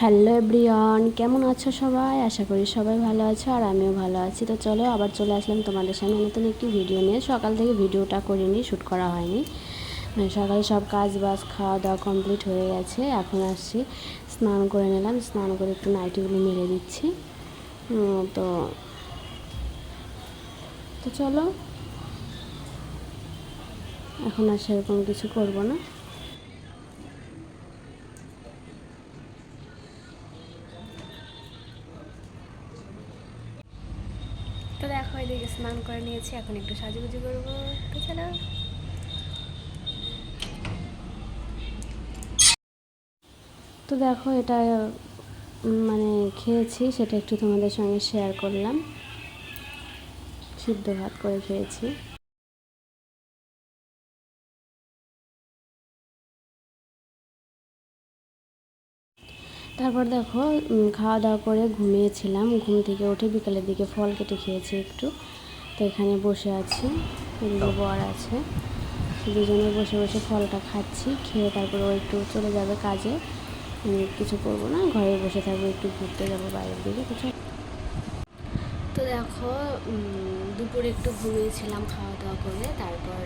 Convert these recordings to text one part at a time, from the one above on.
Hello everyone কেমন আছো সবাই? আশা করি সবাই ভালো আছো আর আমিও ভালো আছি। তো চলো আবার চলে আসলাম তোমাদের সামনে নতুন একটি ভিডিও নিয়ে। সকাল থেকে ভিডিওটা করিনি শ্যুট করা হয়নি। মানে সকালে সব কাজ বাজ খাওয়া দাওয়া কমপ্লিট হয়ে গেছে। এখন আসছি, স্নান করে নিলাম। স্নান করে একটু নাইটিগুলো মেরে দিচ্ছি। তো তো চলো। এখন আর সেরকম কিছু করব না। তো দেখো এদিকে স্নান করে নিয়েছি, এখন একটু সাজুগুজু করব। তো চলো তো দেখো এটা মানে খেয়েছি, সেটা একটু তোমাদের সঙ্গে শেয়ার করলাম। সিদ্ধ ভাত করে খেয়েছি। তারপর দেখো খাওয়া দাওয়া করে ঘুমিয়েছিলাম। ঘুম থেকে উঠে বিকালের দিকে ফল কেটে খেয়েছি একটু। তো এখানে বসে আছি বর আছে। দুজনে বসে বসে ফলটা খাচ্ছি, খেয়ে তারপরে ও একটু চলে যাবে কাজে। কিছু করব না, ঘরে বসে থাকব, একটু ঘুরতে যাব বাইরের দিকে, কিছু তো দেখো দুপুরে একটু ঘুমিয়েছিলাম খাওয়া দাওয়া করে, তারপর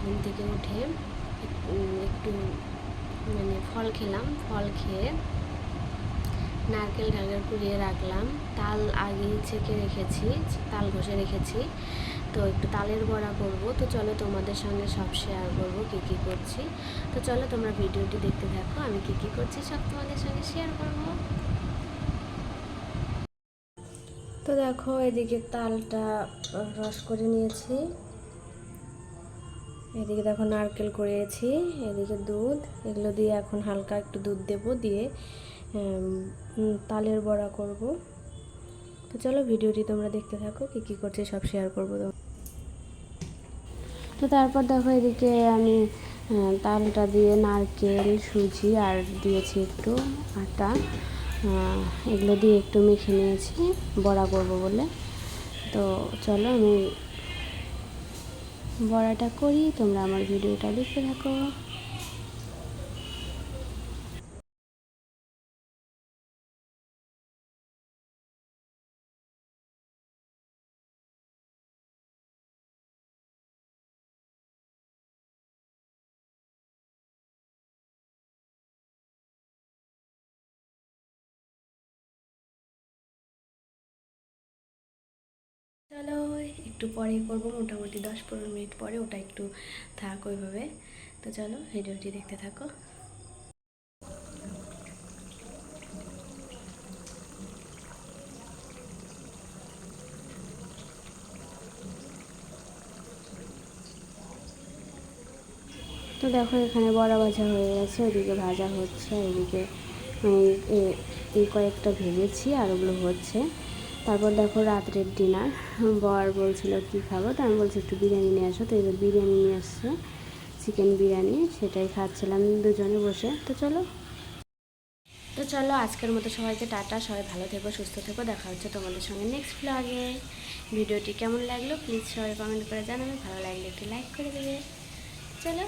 ঘুম থেকে উঠে একটু মানে ফল খেলাম, ফল খেয়ে নারকেল টারকেল কুড়িয়ে রাখলাম। তাল আগে ছেঁকে রেখেছি, তাল ঘষে রেখেছি। তো একটু তালের বড়া করব। তো চলো তোমাদের সঙ্গে সব শেয়ার করব কী কী করছি। তো চলো তোমরা ভিডিওটি দেখতে থাকো, আমি কী কী করছি সব তোমাদের সঙ্গে শেয়ার করব। তো দেখো, এদিকে তালটা রস করে নিয়েছি। এদিকে দেখো নারকেল করেছি, এদিকে দুধ। এগুলো দিয়ে এখন হালকা একটু দুধ দেবো, দিয়ে তালের বড়া করব। তো চলো ভিডিওটি তোমরা দেখতে থাকো, কী কী করছে সব শেয়ার করব তো তো তারপর দেখো এদিকে আমি তালটা দিয়ে নারকেল, সুজি আর দিয়েছি একটু আটা। এগুলো দিয়ে একটু মেখে নিয়েছি, বড়া করব বলে। তো চলো আমি বড়াটা করি, তোমরা আমার ভিডিওটা দেখতে থাকো। চলো একটু পরে করব, মোটামুটি দশ পনেরো মিনিট পরে ওটা একটু থাক ওইভাবে। তো চলো, ভিডিওটি দেখতে থাকো। তো দেখো, এখানে বড়া ভাজা হয়ে গেছে, ওইদিকে ভাজা হচ্ছে এদিকে এই- কয়েকটা ভেজেছি, আর ওগুলো হচ্ছে। তারপর দেখো রাত্রের ডিনার বর বলছিল, কি খাব? তো আমি বলছি, একটু বিরিয়ানি নিয়ে আসো। তো এবার বিরিয়ানি নিয়ে আসছে চিকেন বিরিয়ানি, সেটাই খাচ্ছিলাম দুজনে বসে। তো চলো। তো চলো, আজকের মতো সবাইকে টাটা। সবাই ভালো থেকো, সুস্থ থেকো। দেখা হচ্ছে তোমাদের সঙ্গে নেক্সট ব্লগে ভিডিওটি কেমন লাগল প্লিজ সবাই কমেন্ট করে জানাবে। ভালো লাগলে একটু লাইক করে দেবে। চলো।